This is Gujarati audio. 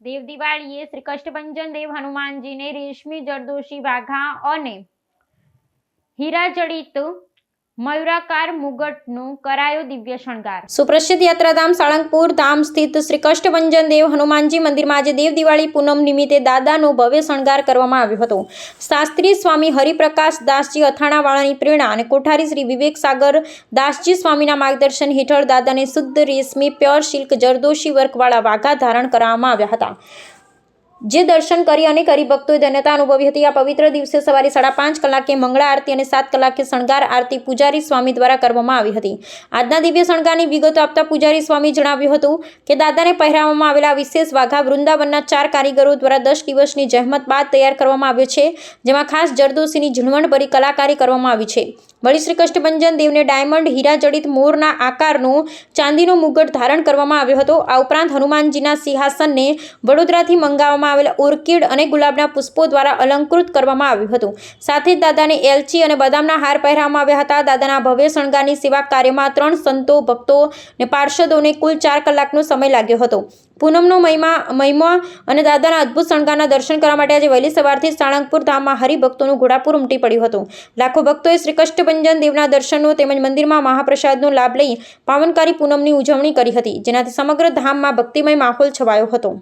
દેવ દિવાળીએ શ્રી કષ્ટભંજન દેવ હનુમાનજીને રેશમી જરદોશી વાઘા અને હીરાજડિત મયુરાકાર મુગટનું કરાયો દિવ્ય શણગાર. સુપ્રસિદ્ધ યાત્રાધામ સાળંગપુર ધામ સ્થિત શ્રી કષ્ટભંજન દેવ હનુમાનજી મંદિરમાં આજે દેવ દિવાળી પૂનમ નિમિત્તે દાદાનો ભવ્ય શણગાર કરવામાં આવ્યો હતો. શાસ્ત્રી સ્વામી હરિપ્રકાશ દાસજી અથાણાવાળાની પ્રેરણા અને કોઠારી શ્રી વિવેક સાગર દાસજી સ્વામીના માર્ગદર્શન હેઠળ દાદાને શુદ્ધ રેશમી પ્યોર સિલ્ક જરદોશી વર્કવાળા વાઘા ધારણ કરવામાં આવ્યા હતા. જે દર્શન કરી અને કરી ભક્તોએ ધન્યતા અનુભવી હતી. આ પવિત્ર દિવસે સવારે સાડા પાંચ કલાકે મંગળા આરતી અને સાત કલાકે શણગાર આરતી પૂજારી સ્વામી દ્વારા કરવામાં આવી હતી. આજના દિવ્ય શણગારની વિગતો આપતા પૂજારી સ્વામી જણાવ્યું હતું કે, દાદાને પહેરાવવામાં આવેલા વિશેષ વાઘા વૃંદાવનના ચાર કારીગરો દ્વારા દસ દિવસની જહેમત બાદ તૈયાર કરવામાં આવ્યો છે, જેમાં ખાસ જરદોશીની ઝીણવણભરી કલાકારી કરવામાં આવી છે. વળી શ્રી કષ્ટભંજન દેવને ડાયમંડ, હીરા જડિત મોરના આકારનું ચાંદીનો મુગટ ધારણ કરવામાં આવ્યો હતો. આ ઉપરાંત હનુમાનજીના સિંહાસનને વડોદરાથી મંગાવવામાં આવેલા ઓર્કિડ અને ગુલાબના પુષ્પો દ્વારા અલંકૃત કરવામાં આવ્યું હતું. સાથે જ દાદાને એલચી અને બદામના હાર પહેરાવવામાં આવ્યા હતા. દાદાના ભવ્ય શણગારની સેવા કાર્યમાં ત્રણ સંતો, ભક્તો અને પાર્ષદોને કુલ ચાર કલાકનો સમય લાગ્યો હતો. પૂનમનો મહિમા મહિમા અને દાદાના અદ્ભુત શણગારના દર્શન કરવા માટે આજે વહેલી સવારથી સાળંગપુર ધામમાં હરિભક્તોનું ઘોડાપુર ઉમટી પડ્યું હતું. લાખો ભક્તોએ શ્રી કષ્ટભંજન દેવના દર્શનનો તેમજ મંદિરમાં મહાપ્રસાદનો લાભ લઈ પાવનકારી પૂનમની ઉજવણી કરી હતી. જેનાથી સમગ્ર ધામમાં ભક્તિમય માહોલ છવાયો હતો.